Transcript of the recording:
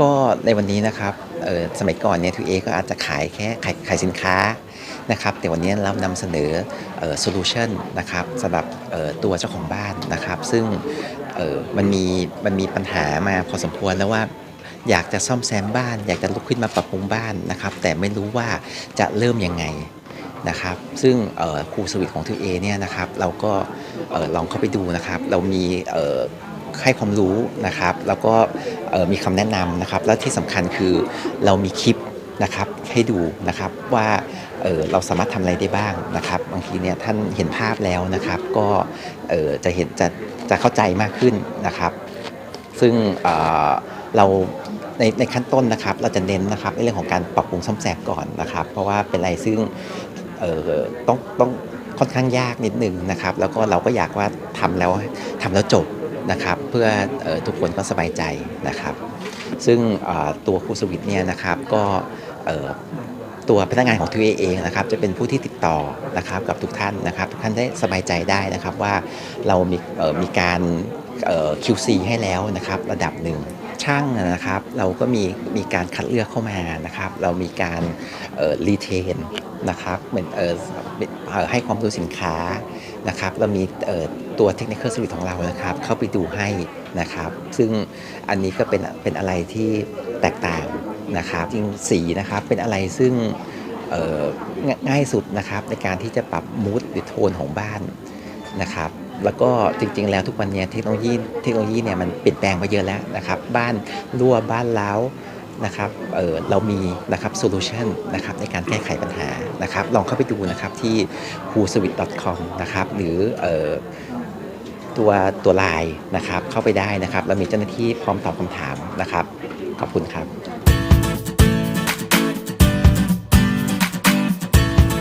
ก็ในวันนี้นะครับสมัยก่อนเนี่ยทูเอก็อาจจะขายแค่ขายขายสินค้านะครับแต่วันนี้เรานำเสนอโซลูชันนะครับสำหรับตัวเจ้าของบ้านนะครับ ซึ่งมันมีมันมีปัญหามาพอสมควรแล้วว่าอยากจะซ่อมแซมบ้าน อยากจะลุกขึ้นมาปรับปรุงบ้านนะครับ แต่ไม่รู้ว่าจะเริ่มยังไงนะครับ ซึ่งครูสวิตของทูเอเนี่ยนะครับ เราก็ออลองเข้าไปดูนะครับ เรามี ให้ความรู้นะครับ แล้วก็มีคำแนะนำนะครับ และที่สำคัญคือเรามีคลิปนะครับให้ดูนะครับว่าเเราสามารถทำอะไรได้บ้างนะครับ บางทีเนี่ยท่านเห็นภาพแล้วนะครับ ก็จะเห็นจะจะเข้าใจมากขึ้นนะครับ ซึ่งเเราในในขั้นต้นนะครับ เราจะเน้นนะครับในเรื่องของการปรับปรุงซ่อมแซมก่อนนะครับ เพราะว่าเป็นอะไรซึ่งต้องต้องค่อนข้างยากนิดนึงนะครับ แล้วก็เราก็อยากว่าทำแล้วทำแล้วจบ นะครับเพื่ออทุกคนก็สบายใจนะครับ ซึ่งตัวครูสวิตเนี่ยนะครับก็ตัวพนักงานของทีเองนะครับจะเป็นผู้ที่ติดต่อนะครับกับทุกท่านนะครับทุกท่านได้สบายใจได้นะครับว่าเรามีมีการ QC ให้แล้วนะครับระดับหนึ่ง ช่างนะครับ เราก็มีมีการคัดเลือกเข้ามานะครับ เรามีการรีเทนนะครับเหมือนเออให้ความรู้สินค้านะครับ เรามีตัว Technical Service ของเรานะครับ เข้าไปดูให้นะครับ ซึ่งอันนี้ก็เป็นเป็นอะไรที่แตกต่างนะครับจริงสีนะครับเป็นอะไรซึ่งง่ายสุดนะครับในการที่จะปรับมูดหรือโทนของบ้าน นะครับแล้วก็จริงๆ แล้วทุกวันนี้เทคโนโลยีเทคโนโลยีเนี่ยมันเปลี่ยนแปลงไปเยอะแล้วนะครับบ้านรั่วบ้านร้าวนะครับเออเรามีนะครับโซลูชันนะครับในการแก้ไขปัญหานะครับลองเข้าไปดูนะครับที่ w h o s w i t c o m นะครับหรือออตัวตัวไลน์นะครับเข้าไปได้นะครับเรามีเจ้าหน้าที่พร้อมตอบคำถามนะครับ ขอบคุณครับ